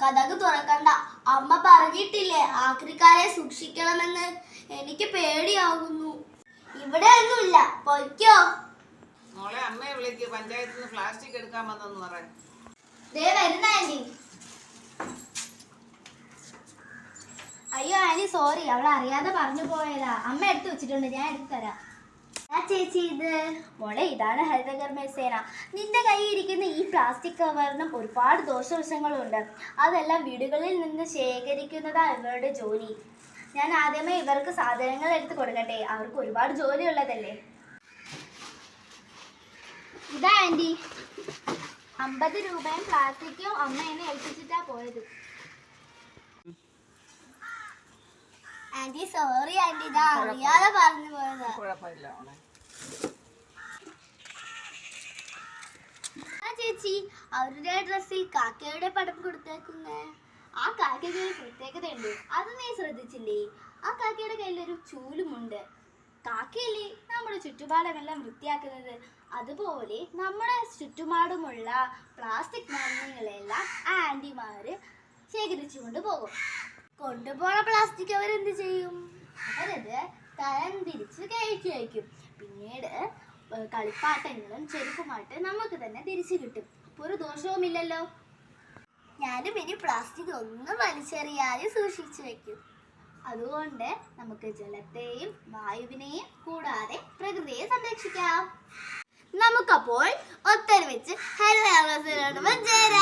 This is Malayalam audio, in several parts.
കഥക് തുറക്കണ്ട. അമ്മ പറഞ്ഞിട്ടില്ലേ ആക്രിക്കാരെ സൂക്ഷിക്കണമെന്ന്. എനിക്ക് പേടിയാകുന്നു. ഇവിടെ ഒന്നുമില്ല. പൊയ്ക്കോ. മോളെ അമ്മയെ വിളിക്ക്. പഞ്ചായത്തിൽ നിന്ന് പ്ലാസ്റ്റിക് എടുക്കാൻ വന്നെന്ന് പറയാം ദേ വരുന്ന ആന്റി. അയ്യോ ആന്റി സോറി അവൾ അറിയാതെ പറഞ്ഞു പോയതാ. അമ്മ എടുത്തു വെച്ചിട്ടുണ്ട്. ഞാൻ എടുത്തു തരാം. ചേച്ചി ഇത്? മോളെ ഇതാണ് ഹരിതകർമ്മസേന നിന്റെ കയ്യിൽ ഇരിക്കുന്ന ഈ പ്ലാസ്റ്റിക് കവറിനും ഒരുപാട് ദോഷവശങ്ങളുണ്ട്. അതെല്ലാം വീടുകളിൽ നിന്ന് ശേഖരിക്കുന്നതാണ് ഇവരുടെ ജോലി. ഞാൻ ആദ്യമേ ഇവർക്ക് സാധനങ്ങൾ എടുത്ത് കൊടുക്കട്ടെ. അവർക്ക് ഒരുപാട് ജോലി ഉള്ളതല്ലേ ഇതാ ആന്റി അമ്പത് രൂപയും പ്ലാസ്റ്റിക്കും അമ്മ എന്നെ ഏൽപ്പിച്ചിട്ടാ പോയത്. ആന്റി സോറി ആന്റി ഇതാ അറിയാതെ പറഞ്ഞു പോയതാ. കുഴപ്പമില്ല ആ ചേച്ചി അവരുടെ ഡ്രസ്സിൽ കാക്കയുടെ പടം കൊടുത്തേക്കുന്നേ. ആ കാക്കയുടെ ഒരു പ്രത്യേകതയുണ്ട്. അത് നീ ശ്രദ്ധിച്ചില്ലേ? ആ കാക്കയുടെ കയ്യിൽ ഒരു ചൂലുമുണ്ട്. കാക്കയല്ലേ നമ്മുടെ ചുറ്റുപാടമെല്ലാം വൃത്തിയാക്കുന്നത്? അതുപോലെ നമ്മുടെ ചുറ്റുപാടുമുള്ള പ്ലാസ്റ്റിക് മാലിന്യങ്ങളെല്ലാം ആ ആന്റിമാര് ശേഖരിച്ചുകൊണ്ട് പോകും. കൊണ്ടുപോണ പ്ലാസ്റ്റിക് അവരെന്ത് ചെയ്യും? അവരത് തരം തിരിച്ച് കയറ്റി പിന്നീട് കളിപ്പാട്ടങ്ങളും ചെരുപ്പുമായിട്ട് നമുക്ക് തന്നെ തിരിച്ചു കിട്ടും. അപ്പോൾ ഒരു ദോഷവുമില്ലല്ലോ ഞാനും ഇനി പ്ലാസ്റ്റിക് ഒന്നും വലിച്ചെറിയാതെ സൂക്ഷിച്ചു വെക്കും. അതുകൊണ്ട് നമുക്ക് ജലത്തെയും വായുവിനെയും കൂടാതെ പ്രകൃതിയെ സംരക്ഷിക്കാം. നമുക്കപ്പോൾ ഒത്തൊരുമിച്ച് ഹരിതകർമ്മസേനയോടൊപ്പം ചേരാം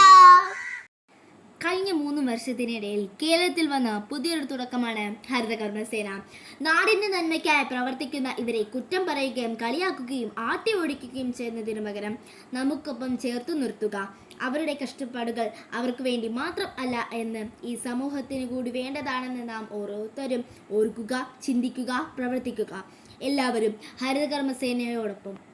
കഴിഞ്ഞ മൂന്ന് വർഷത്തിനിടയിൽ കേരളത്തിൽ വന്ന പുതിയൊരു തുടക്കമാണ് ഹരിതകർമ്മസേന നാടിന്റെ നന്മയ്ക്കായി പ്രവർത്തിക്കുന്ന ഇവരെ കുറ്റം പറയുകയും കളിയാക്കുകയും ആട്ടി ഓടിക്കുകയും ചെയ്യുന്നതിനു പകരം നമുക്കൊപ്പം ചേർത്തു നിർത്തുക. അവരുടെ കഷ്ടപ്പാടുകൾ അവർക്ക് വേണ്ടി മാത്രം അല്ല എന്ന് ഈ സമൂഹത്തിന് കൂടി വേണ്ടതാണെന്ന് നാം ഓരോരുത്തരും ഓർക്കുക ചിന്തിക്കുക പ്രവർത്തിക്കുക. എല്ലാവരും ഹരിതകർമ്മസേനയോടൊപ്പം